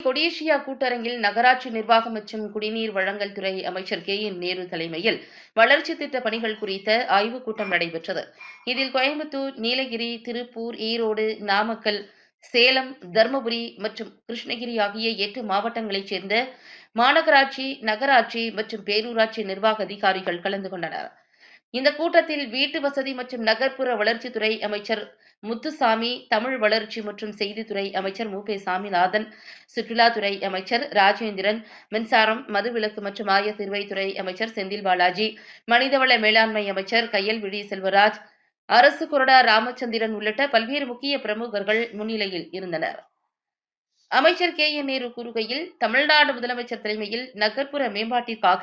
கொடியேஷியா கூட்டரங்கில் நகராட்சி நிர்வாகம் மற்றும் குடிநீர் வழங்கல் துறை அமைச்சர் கே என் நேரு தலைமையில் வளர்ச்சி திட்ட பணிகள் குறித்த ஆய்வுக் கூட்டம் நடைபெற்றது. இதில் கோயம்புத்தூர் நீலகிரி திருப்பூர் ஈரோடு நாமக்கல் சேலம் தருமபுரி மற்றும் கிருஷ்ணகிரி ஆகிய எட்டு மாவட்டங்களைச் சேர்ந்த மாநகராட்சி நகராட்சி மற்றும் பேரூராட்சி நிர்வாக அதிகாரிகள் கலந்து கொண்டனர். இந்த கூட்டத்தில் வீட்டு வசதி மற்றும் நகர்ப்புற வளர்ச்சித்துறை அமைச்சர் முத்துசாமி தமிழ் வளர்ச்சி மற்றும் செய்தித்துறை அமைச்சர் மு. பே. சாமிநாதன் சுற்றுலாத்துறை அமைச்சர் ராஜேந்திரன் மின்சாரம் மதுவிலக்கு மற்றும் ஆய திருவைத்துறை அமைச்சர் செந்தில் பாலாஜி மனிதவள மேலாண்மை அமைச்சர் கையல்விழி செல்வராஜ் அரசு கொறடா ராமச்சந்திரன் உள்ளிட்ட பல்வேறு முக்கிய பிரமுகர்கள் முன்னிலையில் இருந்தனர். அமைச்சர் கே. என். நேரு கூறுகையில் தமிழ்நாடு முதலமைச்சர் தலைமையில் நகர்ப்புற மேம்பாட்டிற்காக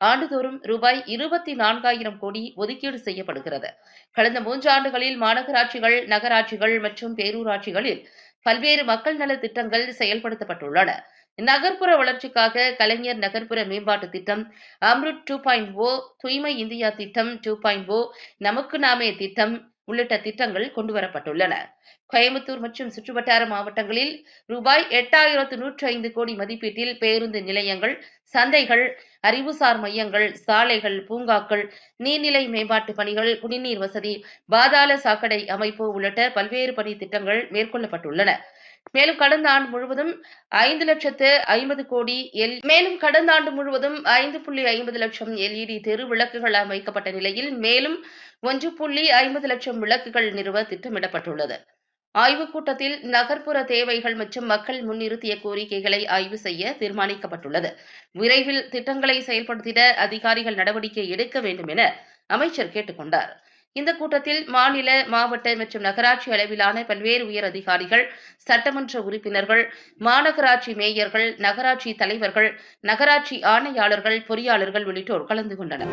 ஆண்டுதோறும் ரூபாய் இருபத்தி நான்காயிரம் கோடி ஒதுக்கீடு செய்யப்படுகிறது. கடந்த மூன்று ஆண்டுகளில் மாநகராட்சிகள் நகராட்சிகள் மற்றும் பேரூராட்சிகளில் பல்வேறு மக்கள் நல திட்டங்கள் செயல்படுத்தப்பட்டுள்ளன. நகர்ப்புற வளர்ச்சிக்காக கலைஞர் நகர்ப்புற மேம்பாட்டு திட்டம் அம்ருட் டூ பாயிண்ட் ஓ தூய்மை இந்தியா திட்டம் டூ பாயிண்ட் ஓ நமக்கு நாமே திட்டம் உள்ளிட்ட திட்டங்கள் கொண்டுவரப்பட்டுள்ளன. கோயம்புத்தூர் மற்றும் சுற்றுவட்டார மாவட்டங்களில் ரூபாய் எட்டாயிரத்து நூற்றி ஐந்து கோடி மதிப்பீட்டில் பேருந்து நிலையங்கள் சந்தைகள் அறிவுசார் மையங்கள் சாலைகள் பூங்காக்கள் நீர்நிலை மேம்பாட்டு பணிகள் குடிநீர் வசதி பாதாள சாக்கடை அமைப்பு உள்ளிட்ட பல்வேறு பணி திட்டங்கள் மேற்கொள்ளப்பட்டுள்ளன. மேலும் கடந்த ஆண்டு முழுவதும் ஐந்து லட்சத்து ஐம்பது கோடி எல் மேலும் கடந்த ஆண்டு முழுவதும் ஐந்து புள்ளி ஐம்பது லட்சம் எல்இடி தெரு விளக்குகள் அமைக்கப்பட்ட நிலையில் மேலும் ஒன்று புள்ளி ஐம்பது லட்சம் விளக்குகள் நிறுவ திட்டமிடப்பட்டுள்ளது. ஆய்வுக் கூட்டத்தில் நகர்ப்புற தேவைகள் மற்றும் மக்கள் முன்னிறுத்திய கோரிக்கைகளை ஆய்வு செய்ய தீர்மானிக்கப்பட்டுள்ளது. விரைவில் திட்டங்களை செயல்படுத்திட அதிகாரிகள் நடவடிக்கை எடுக்க வேண்டும் என அமைச்சர் கேட்டுக் கொண்டார் இந்த கூட்டத்தில் மாநில மாவட்ட மற்றும் நகராட்சி அளவிலான பல்வேறு உயர் அதிகாரிகள் சட்டமன்ற உறுப்பினர்கள் மாநகராட்சி மேயர்கள் நகராட்சி தலைவர்கள் நகராட்சி ஆணையாளர்கள் பொறியாளர்கள் உள்ளிட்டோர் கலந்து கொண்டனர்.